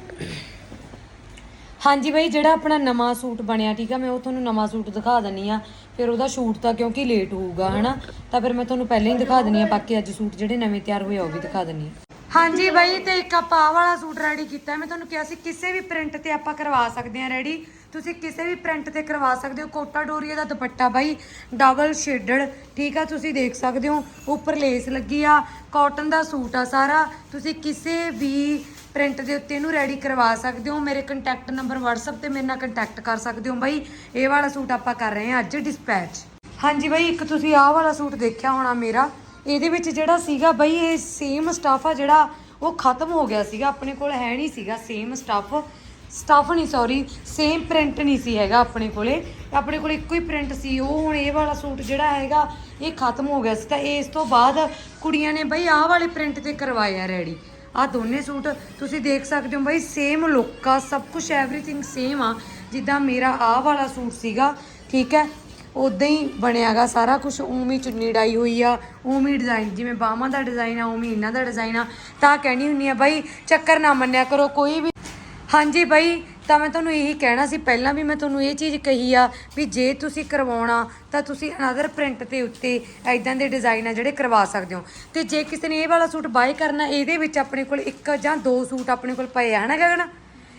ਹਾਂਜੀ ਬਾਈ, ਜਿਹੜਾ ਆਪਣਾ ਨਵਾਂ ਸੂਟ ਬਣਿਆ, ਠੀਕ ਆ, ਮੈਂ ਉਹ ਤੁਹਾਨੂੰ ਨਵਾਂ ਸੂਟ ਦਿਖਾ ਦਨੀ ਆ। ਫਿਰ ਉਹਦਾ ਸ਼ੂਟ ਤਾਂ ਕਿਉਂਕਿ ਲੇਟ ਹੋਊਗਾ, ਹਨਾ? ਤਾਂ ਫਿਰ ਮੈਂ ਤੁਹਾਨੂੰ ਪਹਿਲਾਂ ਹੀ ਦਿਖਾ ਦਨੀ ਆ, ਬਾਕੀ ਅੱਜ ਸੂਟ ਜਿਹੜੇ ਨਵੇਂ ਤਿਆਰ ਹੋਏ ਆ, ਉਹ ਵੀ ਦਿਖਾ ਦਨੀ ਆ। ਹਾਂਜੀ ਬਾਈ, ਤੇ ਇੱਕ ਆਪਾਂ ਆਹ ਵਾਲਾ ਸੂਟ ਰੈਡੀ ਕੀਤਾ। ਮੈਂ ਤੁਹਾਨੂੰ ਕਿਹਾ ਸੀ, ਕਿਸੇ ਵੀ ਪ੍ਰਿੰਟ ਤੇ ਆਪਾਂ ਕਰਵਾ ਸਕਦੇ ਹਾਂ ਰੈਡੀ ਤੁਸੀਂ ਕਿਸੇ ਵੀ ਪ੍ਰਿੰਟ ਤੇ ਕਰਵਾ ਸਕਦੇ ਹੋ। ਕੋਟਾ ਡੋਰੀਆ ਦਾ ਦੁਪੱਟਾ ਬਾਈ ਡਬਲ ਸ਼ੇਡਡ ਠੀਕ ਆ, ਤੁਸੀਂ ਦੇਖ ਸਕਦੇ ਹੋ। ਉੱਪਰ ਲੇਸ ਲੱਗੀ ਆ ਕਾਟਨ ਦਾ ਸੂਟ ਆ ਸਾਰਾ। ਤੁਸੀਂ ਕਿਸੇ ਵੀ ਪ੍ਰਿੰਟ ਦੇ ਉੱਤੇ ਇਹਨੂੰ ਰੈਡੀ ਕਰਵਾ ਸਕਦੇ ਹੋ। ਮੇਰੇ ਕੰਟੈਕਟ ਨੰਬਰ WhatsApp ਤੇ ਮੇਰੇ ਨਾਲ ਕੰਟੈਕਟ ਕਰ ਸਕਦੇ ਹੋ ਬਾਈ। ਇਹ ਵਾਲਾ ਸੂਟ ਆਪਾਂ ਕਰ ਰਹੇ ਹਾਂ ਅੱਜ ਡਿਸਪੈਚ ਹਾਂਜੀ ਬਾਈ, ਇੱਕ ਤੁਸੀਂ ਆਹ ਵਾਲਾ ਸੂਟ ਦੇਖਿਆ ਹੋਣਾ ਮੇਰਾ। ਇਹਦੇ ਵਿੱਚ ਜਿਹੜਾ ਸੀਗਾ ਬਈ, ਇਹ ਸੇਮ ਸਟਾਫ ਆ ਜਿਹੜਾ ਉਹ ਖਤਮ ਹੋ ਗਿਆ ਸੀਗਾ। ਆਪਣੇ ਕੋਲ ਹੈ ਨਹੀਂ ਸੀਗਾ ਸੇਮ ਸਟਾਫ ਸਟਾਫ ਨਹੀਂ ਸੌਰੀ ਸੇਮ ਪ੍ਰਿੰਟ ਨਹੀਂ ਸੀ ਹੈਗਾ ਆਪਣੇ ਕੋਲੇ। ਆਪਣੇ ਕੋਲ ਇੱਕੋ ਹੀ ਪ੍ਰਿੰਟ ਸੀ। ਉਹ ਹੁਣ ਇਹ ਵਾਲਾ ਸੂਟ ਜਿਹੜਾ ਹੈਗਾ, ਇਹ ਖਤਮ ਹੋ ਗਿਆ ਸੀ। ਤਾਂ ਇਸ ਤੋਂ ਬਾਅਦ ਕੁੜੀਆਂ ਨੇ ਬਈ ਆਹ ਵਾਲੇ ਪ੍ਰਿੰਟ ਤੇ ਕਰਵਾਇਆ ਰੈਡੀ ਆ ਦੋਨੇ ਸੂਟ ਤੁਸੀਂ ਦੇਖ ਸਕਦੇ ਹੋ ਬਈ ਸੇਮ ਲੁੱਕ ਆ, ਸਭ ਕੁਝ ਐਵਰੀਥਿੰਗ ਸੇਮ ਆ। ਜਿੱਦਾਂ ਮੇਰਾ ਆਹ ਵਾਲਾ ਸੂਟ ਸੀਗਾ, ਠੀਕ ਹੈ? ਉਦਾਂ ਹੀ ਬਣਿਆਗਾ ਸਾਰਾ ਕੁਝ ਉਵੇਂ ਚੁੰਨੀ ਡਾਈ ਹੋਈ ਆ ਉਵੇਂ ਡਿਜ਼ਾਈਨ ਜਿਵੇਂ ਬਾਹਾਂ ਦਾ ਡਿਜ਼ਾਈਨ ਆ ਉਵੇਂ ਇਹਨਾਂ ਦਾ ਡਿਜ਼ਾਈਨ ਆ। ਤਾਂ ਕਹਿਣੀ ਹੁੰਨੀ ਆ ਬਾਈ, ਚੱਕਰ ਨਾ ਮੰਨਿਆ ਕਰੋ, ਕੋਈ ਵੀ ਹਾਂਜੀ ਬਾਈ ਤਾਂ ਮੈਂ ਤੁਹਾਨੂੰ ਇਹੀ ਕਹਿਣਾ ਸੀ, ਪਹਿਲਾਂ ਵੀ ਮੈਂ ਤੁਹਾਨੂੰ ਇਹ ਚੀਜ਼ ਕਹੀ ਆ ਵੀ ਜੇ ਤੁਸੀਂ ਕਰਵਾਉਣਾ, ਤਾਂ ਤੁਸੀਂ ਅਨਦਰ ਪ੍ਰਿੰਟ ਦੇ ਉੱਤੇ ਐਦਾਂ ਦੇ ਡਿਜ਼ਾਈਨ ਆ ਜਿਹੜੇ ਕਰਵਾ ਸਕਦੇ ਹੋ। ਤੇ ਜੇ ਕਿਸੇ ਨੇ ਇਹ ਵਾਲਾ ਸੂਟ ਬਾਏ ਕਰਨਾ, ਇਹਦੇ ਵਿੱਚ ਆਪਣੇ ਕੋਲ ਇੱਕ ਜਾਂ ਦੋ ਸੂਟ ਆਪਣੇ ਕੋਲ ਪਏ ਆ, ਹਨਾ ਗਗਨ?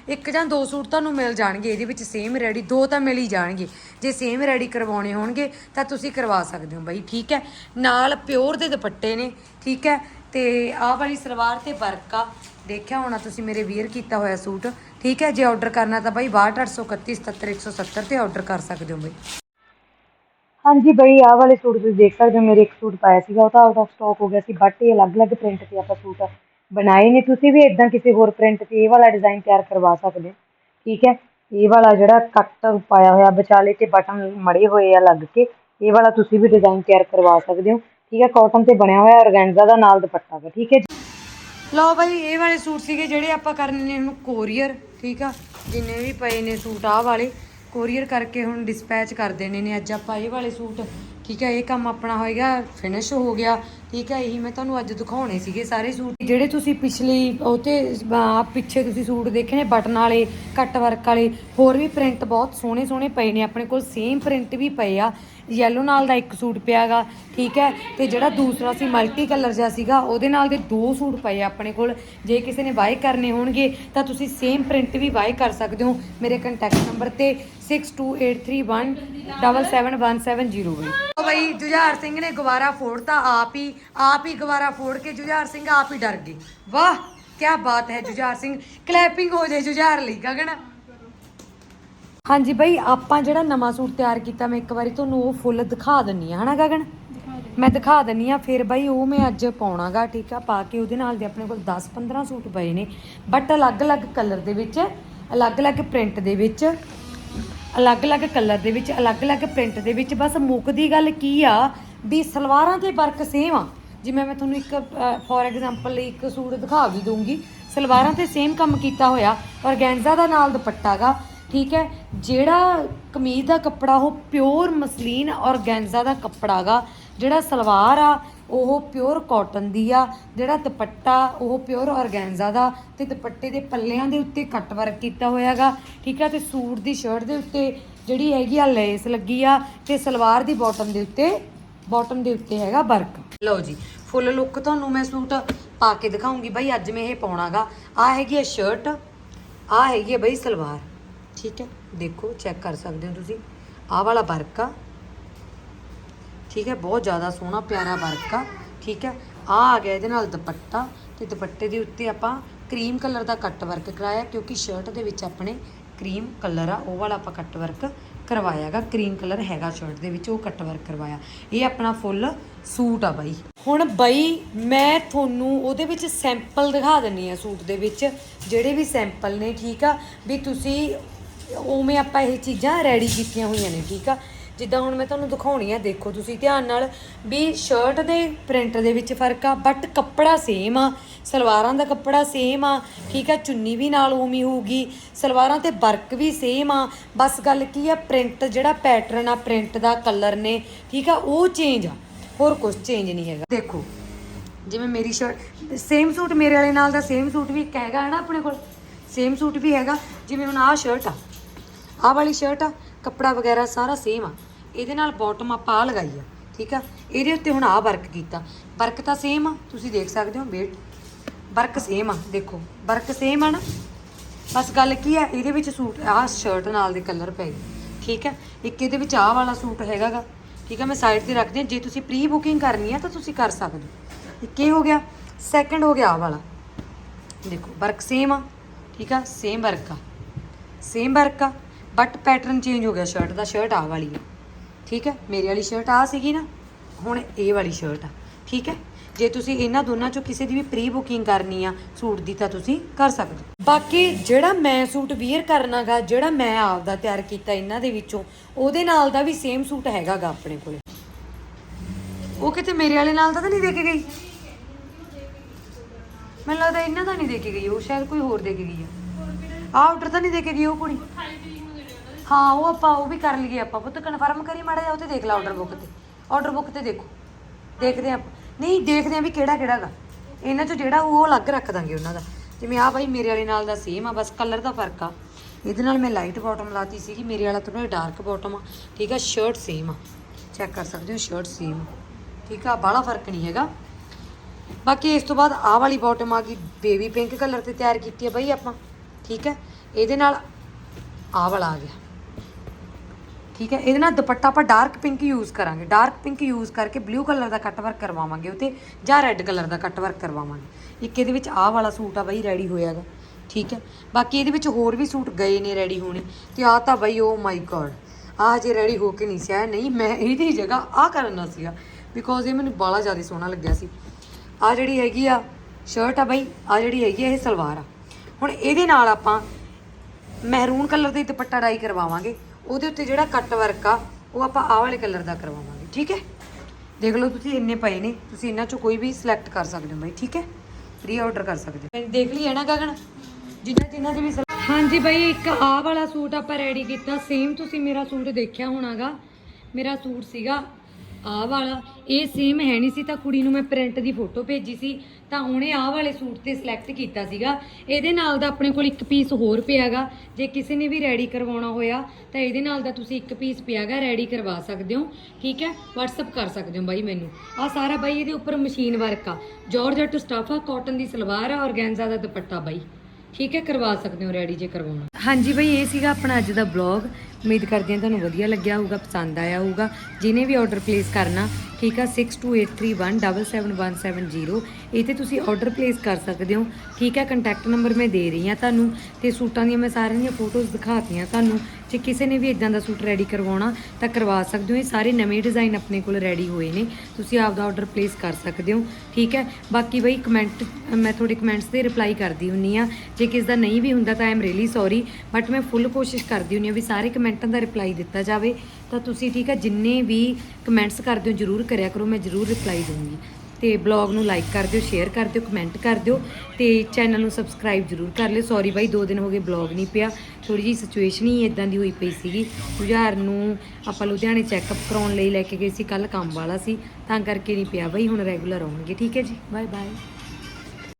ਇੱਕ ਜਾਂ ਦੋ ਸੂਟ ਤੁਹਾਨੂੰ ਮਿਲ ਜਾਣਗੇ, ਇਹਦੇ ਵਿੱਚ ਸੇਮ ਰੈਡੀ ਦੋ ਤਾਂ ਮਿਲ ਹੀ ਜਾਣਗੇ। ਜੇ ਸੇਮ ਰੈਡੀ ਕਰਵਾਉਣੇ ਹੋਣਗੇ, ਤਾਂ ਤੁਸੀਂ ਕਰਵਾ ਸਕਦੇ ਹੋ ਬਾਈ, ਠੀਕ ਹੈ? ਨਾਲ ਪਿਓਰ ਦੇ ਦੁਪੱਟੇ ਨੇ, ਠੀਕ ਹੈ? ਤੇ ਆਹ ਵਾਲੀ ਸਲਵਾਰ ਤੇ ਵਰਕ ਆ। ਦੇਖਿਆ ਹੋਣਾ ਤੁਸੀਂ ਮੇਰੇ ਵੀਅਰ ਕੀਤਾ ਹੋਇਆ ਸੂਟ। ਠੀਕ ਹੈ, ਜੇ ਆਰਡਰ ਕਰਨਾ ਤਾਂ ਬਾਈ 6283177170 ਤੇ ਆਰਡਰ ਕਰ ਸਕਦੇ ਹੋ ਬਾਈ। ਹਾਂਜੀ ਬਈ, ਆਹ ਵਾਲੇ ਸੂਟ ਤੁਸੀਂ ਦੇਖ ਸਕਦੇ ਹੋ, ਮੇਰੇ ਇੱਕ ਸੂਟ ਪਾਇਆ ਸੀਗਾ, ਉਹ ਤਾਂ ਆਊਟ ਆਫ ਸਟਾਕ ਹੋ ਗਿਆ ਸੀ ਬਟ ਇਹ ਅਲੱਗ-ਅਲੱਗ ਪ੍ਰਿੰਟ ਤੇ ਆਪਾਂ ਸੂਟ ਬਣਾਏ ਨੇ। ਤੁਸੀਂ ਵੀ ਇਦਾਂ ਕਿਸੇ ਹੋਰ ਪ੍ਰਿੰਟ ਤੇ ਇਹ ਵਾਲਾ ਡਿਜ਼ਾਈਨ ਤਿਆਰ ਕਰਵਾ ਸਕਦੇ ਹੋ। ਠੀਕ ਹੈ, ਇਹ ਵਾਲਾ ਜਿਹੜਾ ਕੱਟ ਪਾਇਆ ਹੋਇਆ, ਵਿਚਾਲੇ ਤੇ ਬਟਨ ਮੜੇ ਹੋਏ ਆ ਲੱਗ ਕੇ, ਇਹ ਵਾਲਾ ਤੁਸੀਂ ਵੀ ਡਿਜ਼ਾਈਨ ਤਿਆਰ ਕਰਵਾ ਸਕਦੇ ਹੋ। ਠੀਕ ਹੈ ਕਾਟਨ ਤੇ ਬਣਿਆ ਹੋਇਆ ਔਰਗੈਂਜ਼ਾ ਦਾ ਨਾਲ ਦੁਪੱਟਾ ਵਾ ਠੀਕ ਹੈ ਜੀ। ਲਓ ਬਾਈ, ਇਹ ਵਾਲੇ ਸੂਟ ਸੀਗੇ ਜਿਹੜੇ ਆਪਾਂ ਕਰਨੇ ਨੇ ਹੁਣ ਕੋਰੀਅਰ ਠੀਕ ਆ? ਜਿੰਨੇ ਵੀ ਪਏ ਨੇ ਸੂਟ, ਆਹ ਵਾਲੇ। ਕੋਰੀਅਰ ਕਰਕੇ ਹੁਣ ਡਿਸਪੈਚ ਕਰ ਦੇਣੇ ਨੇ ਅੱਜ ਆਪਾਂ ਇਹ ਵਾਲੇ ਸੂਟ। ਠੀਕ ਹੈ ਇਹ ਕੰਮ ਆਪਣਾ ਹੋਏਗਾ ਫਿਨਿਸ਼ ਹੋ ਗਿਆ। ਠੀਕ ਹੈ, ਇਹੀ ਮੈਂ ਤੁਹਾਨੂੰ ਅੱਜ ਦਿਖਾਉਣੇ ਸੀਗੇ ਸਾਰੇ ਸੂਟ। ਜਿਹੜੇ ਤੁਸੀਂ ਪਿਛਲੀ, ਉਹ ਤੇ ਪਿੱਛੇ ਤੁਸੀਂ ਸੂਟ ਦੇਖੇ ਨੇ, ਬਟਨ ਵਾਲੇ, ਕੱਟ ਵਰਕ ਵਾਲੇ, ਹੋਰ ਵੀ ਪ੍ਰਿੰਟ ਬਹੁਤ ਸੋਹਣੇ ਸੋਹਣੇ ਪਏ ਨੇ, ਆਪਣੇ ਕੋਲ ਸੇਮ ਪ੍ਰਿੰਟ ਵੀ ਪਏ ਆ। ਯੈਲੋ ਨਾਲ ਦਾ ਇੱਕ ਸੂਟ ਪਿਆਗਾ ਠੀਕ ਹੈ, ਤੇ ਜਿਹੜਾ ਦੂਸਰਾ ਸੀ ਮਲਟੀ ਕਲਰ ਜਿਹਾ ਸੀਗਾ, ਉਹਦੇ ਨਾਲ ਦੇ ਦੋ ਸੂਟ ਪਏ ਆ ਆਪਣੇ ਕੋਲ। ਜੇ ਕਿਸੇ ਨੇ ਬਾਏ ਕਰਨੇ ਹੋਣਗੇ, ਤਾਂ ਤੁਸੀਂ ਸੇਮ ਪ੍ਰਿੰਟ ਵੀ ਬਾਏ ਕਰ ਸਕਦੇ ਹੋ। ਮੇਰੇ ਕੰਟੈਕਟ ਨੰਬਰ ਤੇ 6283177170 ਬਈ ਉਹ ਬਈ, ਜੁਝਾਰ ਸਿੰਘ ਨੇ ਗਵਾਰਾ ਫੋੜਤਾ ਆਪ ਹੀ। ਆਪ ਹੀ ਗਵਾਰਾ ਫੋੜ ਕੇ ਜੁਝਾਰ ਸਿੰਘ ਆਪ ਹੀ ਡਰ ਗਏ ਵਾਹ ਕੀ ਬਾਤ ਹੈ ਜੁਝਾਰ ਸਿੰਘ। ਕਲੈਪਿੰਗ ਹੋ ਜਾਏ ਜੁਝਾਰ ਲਈ ਗਗਨ। ਹਾਂਜੀ ਬਈ ਆਪਾਂ ਜਿਹੜਾ ਨਵਾਂ ਸੂਟ ਤਿਆਰ ਕੀਤਾ ਮੈਂ ਇੱਕ ਵਾਰੀ ਤੁਹਾਨੂੰ ਉਹ ਫੁੱਲ ਦਿਖਾ ਦਿੰਨੀ ਆ ਹਨਾ ਗਗਨ? ਮੈਂ ਦਿਖਾ ਦਿੰਨੀ ਆ ਫਿਰ ਬਾਈ ਉਹ ਮੈਂ ਅੱਜ ਪਾਉਣਾਗਾ ਠੀਕ ਆ ਪਾ ਕੇ ਉਹਦੇ ਨਾਲ ਦੇ ਆਪਣੇ ਕੋਲ 10 15 ਸੂਟ ਪਏ ਨੇ। ਬਟ ਅਲੱਗ-ਅਲੱਗ ਕਲਰ ਦੇ ਵਿੱਚ ਅਲੱਗ-ਅਲੱਗ ਪ੍ਰਿੰਟ ਦੇ ਵਿੱਚ ਅਲੱਗ-ਅਲੱਗ ਕਲਰ ਦੇ ਵਿੱਚ ਅਲੱਗ-ਅਲੱਗ ਪ੍ਰਿੰਟ ਦੇ ਵਿੱਚ ਬਸ ਮੁੱਕ ਦੀ ਗੱਲ ਕੀ ਆ ਵੀ ਸਲਵਾਰਾਂ ਤੇ ਵਰਕ ਸੇਮ ਆ। ਜਿਵੇਂ ਮੈਂ ਤੁਹਾਨੂੰ ਇੱਕ ਫੋਰ ਐਗਜ਼ਾਮਪਲ ਲਈ ਇੱਕ ਸੂਟ ਦਿਖਾ ਵੀ ਦੂੰਗੀ ਸਲਵਾਰਾਂ ਤੇ ਸੇਮ ਕੰਮ ਕੀਤਾ ਹੋਇਆ ਔਰਗੈਂਜ਼ਾ ਦਾ ਨਾਲ ਦੁਪੱਟਾ ਗਾ, ਠੀਕ ਹੈ? ਜਿਹੜਾ ਕਮੀਜ਼ ਦਾ ਕੱਪੜਾ, ਉਹ ਪਿਓਰ ਮਸਲੀਨ ਔਰਗੈਂਜ਼ਾ ਦਾ ਕੱਪੜਾ ਗਾ। ਜਿਹੜਾ ਸਲਵਾਰ ਆ, ਉਹ ਪਿਓਰ ਕਾਟਨ ਦੀ ਆ। ਜਿਹੜਾ ਦੁਪੱਟਾ, ਉਹ ਪਿਓਰ ਔਰਗੈਂਜ਼ਾ ਦਾ। ਤੇ ਦੁਪੱਟੇ ਦੇ ਪੱਲਿਆਂ ਦੇ ਉੱਤੇ ਕੱਟ ਵਰਕ ਕੀਤਾ ਹੋਇਆਗਾ ਠੀਕ ਆ ਤੇ ਸੂਟ ਦੀ ਸ਼ਰਟ ਦੇ ਉੱਤੇ ਜਿਹੜੀ ਹੈਗੀ ਆ ਲੇਸ ਲੱਗੀ ਆ, ਤੇ ਸਲਵਾਰ ਦੀ ਬਾਟਮ ਦੇ ਉੱਤੇ ਬਾਟਮ ਦੇ ਉੱਤੇ ਹੈਗਾ ਵਰਕ। ਲਓ ਜੀ ਫੁੱਲ ਲੁੱਕ ਤੁਹਾਨੂੰ ਮੈਂ ਸੂਟ ਪਾ ਕੇ ਦਿਖਾਉਂਗੀ ਬਈ, ਅੱਜ ਮੈਂ ਇਹ ਪਾਉਣਾਗਾ। ਆ ਹੈਗੀ ਆ ਸ਼ਰਟ ਆ ਹੈਗੀ ਹੈ ਬਈ ਸਲਵਾਰ। ਠੀਕ ਹੈ? ਦੇਖੋ ਚੈੱਕ ਕਰ ਸਕਦੇ ਹੋ ਤੁਸੀਂ। ਆਹ ਵਾਲਾ ਵਰਕ ਆ। ਠੀਕ ਹੈ? ਬਹੁਤ ਜ਼ਿਆਦਾ ਸੋਹਣਾ, ਪਿਆਰਾ ਵਰਕ ਆ। ਠੀਕ ਹੈ? ਆ ਆ ਗਿਆ ਇਹਦੇ ਨਾਲ ਦੁਪੱਟਾ। ਤੇ ਦੁਪੱਟੇ ਦੇ ਉੱਤੇ ਆਪਾਂ ਕਰੀਮ ਕਲਰ ਦਾ ਕੱਟ ਵਰਕ ਕਰਾਇਆ, ਕਿਉਂਕਿ ਸ਼ਰਟ ਦੇ ਵਿੱਚ ਆਪਣੇ ਕਰੀਮ ਕਲਰ ਆ, ਉਹ ਵਾਲਾ ਆਪਾਂ ਕੱਟ ਵਰਕ ਕਰਵਾਇਆਗਾ ਕਰੀਮ ਕਲਰ ਹੈਗਾ ਸ਼ਰਟ ਦੇ ਵਿੱਚ, ਉਹ ਕੱਟ ਵਰਕ ਕਰਵਾਇਆ। ਇਹ ਆਪਣਾ ਫੁੱਲ ਸੂਟ ਆ ਬਾਈ। ਹੁਣ ਬਾਈ, ਮੈਂ ਤੁਹਾਨੂੰ ਉਹਦੇ ਵਿੱਚ ਸੈਂਪਲ ਦਿਖਾ ਦਿੰਨੀ ਆ ਸੂਟ ਦੇ ਵਿੱਚ। ਜਿਹੜੇ ਵੀ ਸੈਂਪਲ ਨੇ, ਠੀਕ ਆ? ਵੀ ਤੁਸੀਂ ਉਵੇਂ ਆਪਾਂ ਇਹ ਚੀਜ਼ਾਂ ਰੈਡੀ ਕੀਤੀਆਂ ਹੋਈਆਂ ਨੇ, ਠੀਕ ਆ? ਜਿੱਦਾਂ ਹੁਣ ਮੈਂ ਤੁਹਾਨੂੰ ਦਿਖਾਉਣੀ ਆ, ਦੇਖੋ ਤੁਸੀਂ ਧਿਆਨ ਨਾਲ ਵੀ ਸ਼ਰਟ ਦੇ ਪ੍ਰਿੰਟ ਦੇ ਵਿੱਚ ਫ਼ਰਕ ਆ ਬਟ ਕੱਪੜਾ ਸੇਮ ਆ, ਸਲਵਾਰਾਂ ਦਾ ਕੱਪੜਾ ਸੇਮ ਆ, ਠੀਕ ਆ, ਚੁੰਨੀ ਵੀ ਨਾਲ ਉਵੇਂ ਹੋਊਗੀ, ਸਲਵਾਰਾਂ ਤੇ ਵਰਕ ਵੀ ਸੇਮ ਆ, ਬਸ ਗੱਲ ਕੀ ਆ ਪ੍ਰਿੰਟ ਜਿਹੜਾ ਪੈਟਰਨ ਆ ਪ੍ਰਿੰਟ ਦਾ ਕਲਰ ਨੇ, ਠੀਕ ਆ, ਉਹ ਚੇਂਜ ਆ, ਹੋਰ ਕੁਝ ਚੇਂਜ ਨਹੀਂ ਹੈਗਾ। ਦੇਖੋ, ਜਿਵੇਂ ਮੇਰੀ ਸ਼ਰਟ ਸੇਮ ਸੂਟ ਮੇਰੇ ਵਾਲੇ ਨਾਲ ਦਾ ਸੇਮ ਸੂਟ ਵੀ ਇੱਕ ਹੈਗਾ ਹੈ ਨਾ ਆਪਣੇ ਕੋਲ ਸੇਮ ਸੂਟ ਵੀ ਹੈਗਾ, ਜਿਵੇਂ ਹੁਣ ਆਹ ਸ਼ਰਟ ਆ, ਆਹ ਵਾਲੀ ਸ਼ਰਟ ਆ, ਕੱਪੜਾ ਵਗੈਰਾ ਸਾਰਾ ਸੇਮ ਆ ਇਹਦੇ ਨਾਲ ਬਾਟਮ ਆਪਾਂ ਆ ਲਗਾਈ ਆ, ਠੀਕ ਆ? ਇਹਦੇ ਉੱਤੇ ਹੁਣ ਆਹ ਵਰਕ ਕੀਤਾ। ਵਰਕ ਤਾਂ ਸੇਮ ਆ, ਤੁਸੀਂ ਦੇਖ ਸਕਦੇ ਹੋ ਵੇਟ ਵਰਕ ਸੇਮ ਆ, ਦੇਖੋ ਵਰਕ ਸੇਮ ਆ ਨਾ? ਬਸ ਗੱਲ ਕੀ ਆ, ਇਹਦੇ ਵਿੱਚ ਸੂਟ, ਆਹ ਸ਼ਰਟ ਨਾਲ ਦੇ ਕਲਰ ਪੈ ਗਏ ਠੀਕ ਆ? ਇੱਕ ਇਹਦੇ ਵਿੱਚ ਆਹ ਵਾਲਾ ਸੂਟ ਹੈਗਾਗਾ, ਠੀਕ ਆ? ਮੈਂ ਸਾਈਡ ਤੇ ਰੱਖਦੀ ਹਾਂ, ਜੇ ਤੁਸੀਂ ਪ੍ਰੀ ਬੁਕਿੰਗ ਕਰਨੀ ਆ, ਤਾਂ ਤੁਸੀਂ ਕਰ ਸਕਦੇ ਹੋ। ਇੱਕ ਇਹ ਹੋ ਗਿਆ ਸੈਕੰਡ ਹੋ ਗਿਆ ਆਹ ਵਾਲਾ। ਦੇਖੋ ਵਰਕ ਸੇਮ ਆ, ਠੀਕ ਆ? ਸੇਮ ਵਰਕ ਆ ਸੇਮ ਵਰਕ ਆ ਬਟ ਪੈਟਰਨ ਚੇਂਜ ਹੋ ਗਿਆ ਸ਼ਰਟ ਦਾ ਸ਼ਰਟ ਆਹ ਵਾਲੀ ਆ। ਠੀਕ ਹੈ? ਮੇਰੇ ਵਾਲੀ ਸ਼ਰਟ ਆ ਸੀਗੀ ਨਾ? ਹੁਣ ਇਹ ਵਾਲੀ ਸ਼ਰਟ ਆ। ਠੀਕ ਹੈ? ਜੇ ਤੁਸੀਂ ਇਹਨਾਂ ਦੋਨਾਂ ਚੋਂ ਕਿਸੇ ਦੀ ਵੀ ਪ੍ਰੀ ਬੁਕਿੰਗ ਕਰਨੀ ਆ, ਸੂਟ ਦੀ ਤਾਂ ਤੁਸੀਂ ਕਰ ਸਕਦੇ ਹੋ। ਬਾਕੀ ਜਿਹੜਾ ਮੈਂ ਸੂਟ ਵੀਅਰ ਕਰਨਾਗਾ, ਜਿਹੜਾ ਮੈਂ ਆਪਦਾ ਤਿਆਰ ਕੀਤਾ ਇਹਨਾਂ ਦੇ ਵਿੱਚੋਂ, ਉਹਦੇ ਨਾਲ ਦਾ ਵੀ ਸੇਮ ਸੂਟ ਹੈਗਾਗਾ ਆਪਣੇ ਕੋਲੇ। ਉਹ ਕਿਤੇ ਮੇਰੇ ਵਾਲੇ ਨਾਲ ਦਾ ਤਾਂ ਨਹੀਂ ਦੇ ਕੇ ਗਈ? ਮੈਨੂੰ ਲੱਗਦਾ ਇਹਨਾਂ ਦਾ ਨਹੀਂ ਦੇ ਕੇ ਗਈ, ਉਹ ਸ਼ਾਇਦ ਕੋਈ ਹੋਰ ਦੇ ਕੇ ਗਈ ਆ। ਆਹ ਆਰਡਰ ਤਾਂ ਨਹੀਂ ਦੇ ਕੇ ਗਈ ਉਹ ਕੁੜੀ? ਹਾਂ, ਉਹ ਆਪਾਂ ਉਹ ਵੀ ਕਰ ਲਈਏ ਆਪਾਂ। ਪੁੱਤ ਕਨਫਰਮ ਕਰੀ ਮਾੜਾ ਜਿਹਾ, ਉਹ ਤੇ ਦੇਖ ਲਾ ਆਰਡਰ ਬੁੱਕ ਤੇ। ਆਰਡਰ ਬੁੱਕ ਤੇ ਦੇਖੋ। ਦੇਖਦੇ ਆਂ ਆਪਾਂ। ਨਹੀਂ, ਦੇਖਦੇ ਆਂ ਵੀ ਕਿਹੜਾ ਕਿਹੜਾਗਾ ਇਹਨਾਂ ਚੋਂ ਜਿਹੜਾ ਉਹ ਅਲੱਗ ਰੱਖ ਦਾਂਗੇ ਉਹਨਾਂ ਦਾ। ਜਿਵੇਂ ਆ ਬਾਈ ਮੇਰੇ ਵਾਲੇ ਨਾਲ ਦਾ ਸੇਮ ਆ, ਬਸ ਕਲਰ ਦਾ ਫ਼ਰਕ ਆ। ਇਹਦੇ ਨਾਲ ਮੈਂ ਲਾਈਟ ਬਾਟਮ ਲਾਤੀ ਸੀਗੀ, ਮੇਰੇ ਵਾਲਾ ਥੋੜਾ ਡਾਰਕ ਬਾਟਮ ਆ। ਠੀਕ ਆ ਸ਼ਰਟ ਸੇਮ ਆ। ਚੈੱਕ ਕਰ ਸਕਦੇ ਹੋ ਸ਼ਰਟ ਸੇਮ ਠੀਕ ਆ, ਬਾਹਲਾ ਫ਼ਰਕ ਨਹੀਂ ਹੈਗਾ। ਬਾਕੀ ਇਸ ਤੋਂ ਬਾਅਦ ਆਹ ਵਾਲੀ ਬਾਟਮ ਆ ਗਈ ਬੇਬੀ ਪਿੰਕ ਕਲਰ ਤੇ ਤਿਆਰ ਕੀਤੀ ਆ ਬਾਈ ਆਪਾਂ। ਠੀਕ ਹੈ ਇਹਦੇ ਨਾਲ ਆਹ ਵਾਲਾ ਆ ਗਿਆ। ਠੀਕ ਹੈ? ਇਹਦੇ ਨਾਲ ਦੁਪੱਟਾ ਆਪਾਂ ਡਾਰਕ ਪਿੰਕ ਯੂਜ਼ ਕਰਾਂਗੇ। ਡਾਰਕ ਪਿੰਕ ਯੂਜ਼ ਕਰਕੇ ਬਲੂ ਕਲਰ ਦਾ ਕੱਟ ਵਰਕ ਕਰਵਾਵਾਂਗੇ ਉਤੇ ਜਾਂ ਰੈੱਡ ਕਲਰ ਦਾ ਕੱਟ ਵਰਕ ਕਰਵਾਵਾਂਗੇ। ਇੱਕ ਇਹਦੇ ਵਿੱਚ ਆਹ ਵਾਲਾ ਸੂਟ ਆ ਬਈ ਰੈਡੀ ਹੋਇਆਗਾ ਠੀਕ ਹੈ? ਬਾਕੀ ਇਹਦੇ ਵਿੱਚ ਹੋਰ ਵੀ ਸੂਟ ਗਏ ਨੇ ਰੈਡੀ ਹੋਣੇ। ਤੇ ਆਹ ਤਾਂ ਬਈ ਓ ਮਾਈ ਗॉड ਆਹ ਜੇ ਰੈਡੀ ਹੋ ਕੇ ਨਹੀਂ ਸਿਆ ਨਹੀਂ, ਮੈਂ ਇਹਦੀ ਜਗ੍ਹਾ ਆਹ ਕਰਨਾ ਸੀਗਾ। ਬਿਕੋਜ਼ ਇਹ ਮੈਨੂੰ ਬਾਲਾ ਜ਼ਿਆਦਾ ਸੋਹਣਾ ਲੱਗਿਆ ਸੀ। ਆ ਜਿਹੜੀ ਹੈਗੀ ਆ ਸ਼ਰਟ ਆ ਬਈ ਆ ਜਿਹੜੀ ਹੈਗੀ ਆ, ਇਹ ਸਲਵਾਰ ਆ। ਹੁਣ ਇਹਦੇ ਨਾਲ ਆਪਾਂ ਮਹਿਰੂਨ ਕਲਰ ਦਾ ਦੁਪੱਟਾ ਡਾਈ ਕਰਵਾਵਾਂਗੇ। ਉਹਦੇ ਉੱਤੇ ਜਿਹੜਾ ਕੱਟ ਵਰਕ ਆ, ਉਹ ਆਪਾਂ ਆਹ ਵਾਲੇ ਕਲਰ ਦਾ ਕਰਵਾਵਾਂਗੇ, ਠੀਕ ਹੈ? ਦੇਖ ਲਓ ਤੁਸੀਂ ਇੰਨੇ ਪਏ ਨੇ, ਤੁਸੀਂ ਇਹਨਾਂ ਚੋਂ ਕੋਈ ਵੀ ਸਿਲੈਕਟ ਕਰ ਸਕਦੇ ਹੋ ਬਾਈ, ਠੀਕ ਹੈ? ਪ੍ਰੀ ਆਰਡਰ ਕਰ ਸਕਦੇ ਹੋ। ਦੇਖ ਲਈ ਹੈ ਨਾ ਗਗਨ? ਜਿੰਨਾ ਜਿੰਨਾ ਦੀ ਵੀ ਸਲ- ਹਾਂਜੀ ਬਾਈ, ਇੱਕ ਆਹ ਵਾਲਾ ਸੂਟ ਆਪਾਂ ਰੈਡੀ ਕੀਤਾ। ਸੇਮ ਤੁਸੀਂ ਮੇਰਾ ਸੂਟ ਦੇਖਿਆ ਹੋਣਾਗਾ। ਮੇਰਾ ਸੂਟ ਸੀਗਾ ਆਹ ਵਾਲਾ। ਇਹ ਸੇਮ ਹੈ ਨਹੀਂ ਸੀ, ਤਾਂ ਕੁੜੀ ਨੂੰ ਮੈਂ ਪ੍ਰਿੰਟ ਦੀ ਫੋਟੋ ਭੇਜੀ ਸੀ, ਤਾਂ ਉਹਨੇ ਆਹ ਵਾਲੇ ਸੂਟ ਤੇ ਸਿਲੈਕਟ ਕੀਤਾ ਸੀਗਾ। ਇਹਦੇ ਨਾਲ ਦਾ ਆਪਣੇ ਕੋਲ ਇੱਕ ਪੀਸ ਹੋਰ ਪਿਆਗਾ ਜੇ ਕਿਸੇ ਨੇ ਵੀ ਰੈਡੀ ਕਰਵਾਉਣਾ ਹੋਇਆ, ਤਾਂ ਇਹਦੇ ਨਾਲ ਦਾ ਤੁਸੀਂ ਇੱਕ ਪੀਸ ਪਿਆਗਾ ਰੈਡੀ ਕਰਵਾ ਸਕਦੇ ਹੋ। ਠੀਕ ਹੈ? WhatsApp ਕਰ ਸਕਦੇ ਹੋ ਬਾਈ ਮੈਨੂੰ। ਆਹ ਸਾਰਾ ਬਾਈ ਇਹਦੇ ਉੱਪਰ ਮਸ਼ੀਨ ਵਰਕ ਆ। ਜਾਰਜਟ ਸਟਾਫ ਆ ਕਾਟਨ ਦੀ ਸਲਵਾਰ ਆ ਔਰਗੈਂਜ਼ਾ ਦਾ ਦੁਪੱਟਾ ਬਾਈ। ਠੀਕ ਹੈ? ਕਰਵਾ ਸਕਦੇ ਹੋ ਰੈਡੀ ਜੇ ਕਰਵਾਉਣਾ। ਹਾਂਜੀ ਬਈ, ਇਹ ਸੀਗਾ ਆਪਣਾ ਅੱਜ ਦਾ ਬਲੌਗ ਉਮੀਦ ਕਰਦੇ ਹਾਂ ਤੁਹਾਨੂੰ ਵਧੀਆ ਲੱਗਿਆ ਹੋਊਗਾ, ਪਸੰਦ ਆਇਆ ਹੋਊਗਾ। ਜਿਹਨੇ ਵੀ ਆਰਡਰ ਪਲੇਸ ਕਰਨਾ, ਠੀਕ ਆ 6283177170 ਇਹ ਤੇ ਤੁਸੀਂ ਆਰਡਰ ਪਲੇਸ ਕਰ ਸਕਦੇ ਹੋ। ਠੀਕ ਹੈ ਕੰਟੈਕਟ ਨੰਬਰ ਮੈਂ ਦੇ ਰਹੀ ਹਾਂ ਤੁਹਾਨੂੰ ਤੇ ਸੂਟਾਂ ਦੀਆਂ ਮੈਂ ਸਾਰੀਆਂ ਦੀਆਂ ਫੋਟੋਜ਼ ਦਿਖਾਤੀਆਂ ਤੁਹਾਨੂੰ। ਜੇ ਕਿਸੇ ਨੇ ਵੀ ਇਦਾਂ ਦਾ ਸੂਟ ਰੈਡੀ ਕਰਵਾਉਣਾ ਤਾਂ ਕਰਵਾ ਸਕਦੇ ਹੋ। ਇਹ ਸਾਰੇ ਨਵੇਂ ਡਿਜ਼ਾਈਨ ਆਪਣੇ ਕੋਲ ਰੈਡੀ ਹੋਏ ਨੇ। ਤੁਸੀਂ ਆਪਦਾ ਆਰਡਰ ਪਲੇਸ ਕਰ ਸਕਦੇ ਹੋ। ਠੀਕ ਹੈ? ਬਾਕੀ ਬਈ ਕਮੈਂਟ ਮੈਂ ਤੁਹਾਡੇ ਕਮੈਂਟਸ ਤੇ ਰਿਪਲਾਈ ਕਰਦੀ ਹੁੰਨੀ ਆ ਜੇ ਕਿਸ ਦਾ ਨਹੀਂ ਵੀ ਹੁੰਦਾ ਤਾਂ I am really sorry but ਮੈਂ ਫੁੱਲ ਕੋਸ਼ਿਸ਼ ਕਰਦੀ ਹੁੰਨੀ ਆ ਵੀ ਸਾਰੇ ਕਮੈਂਟਾਂ ਦਾ ਰਿਪਲਾਈ ਦਿੱਤਾ ਜਾਵੇ। ਤਾਂ ਤੁਸੀਂ ਠੀਕ ਹੈ, ਜਿੰਨੇ ਵੀ ਕਮੈਂਟਸ ਕਰਦੇ ਹੋ ਜਰੂਰ ਕਰਿਆ ਕਰੋ, ਮੈਂ ਜਰੂਰ ਰਿਪਲਾਈ ਦੂੰਗੀ ਤੇ ਬਲੌਗ ਨੂੰ ਲਾਈਕ ਕਰ ਦਿਓ ਸ਼ੇਅਰ ਕਰ ਦਿਓ ਕਮੈਂਟ ਕਰ ਦਿਓ ਤੇ ਚੈਨਲ ਨੂੰ ਸਬਸਕ੍ਰਾਈਬ ਜਰੂਰ ਕਰ ਲਿਓ। ਸੌਰੀ ਬਾਈ 2 ਦਿਨ ਹੋ ਗਏ ਬਲੌਗ ਨਹੀਂ ਪਿਆ। ਥੋੜੀ ਜੀ ਸਿਚੁਏਸ਼ਨ ਹੀ ਇਦਾਂ ਦੀ ਹੋਈ ਪਈ ਸੀਗੀ। ਜੁਝਾਰ ਨੂੰ ਆਪਾਂ ਲੁਧਿਆਣੇ ਚੈੱਕਅਪ ਕਰਾਉਣ ਲਈ ਲੈ ਕੇ ਗਏ ਸੀ ਕੱਲ ਕੰਮ ਵਾਲਾ ਸੀ, ਤਾਂ ਕਰਕੇ ਨਹੀਂ ਪਿਆ ਬਾਈ, ਹੁਣ ਰੈਗੂਲਰ ਆਉਣਗੇ। ਠੀਕ ਹੈ ਜੀ? Bye bye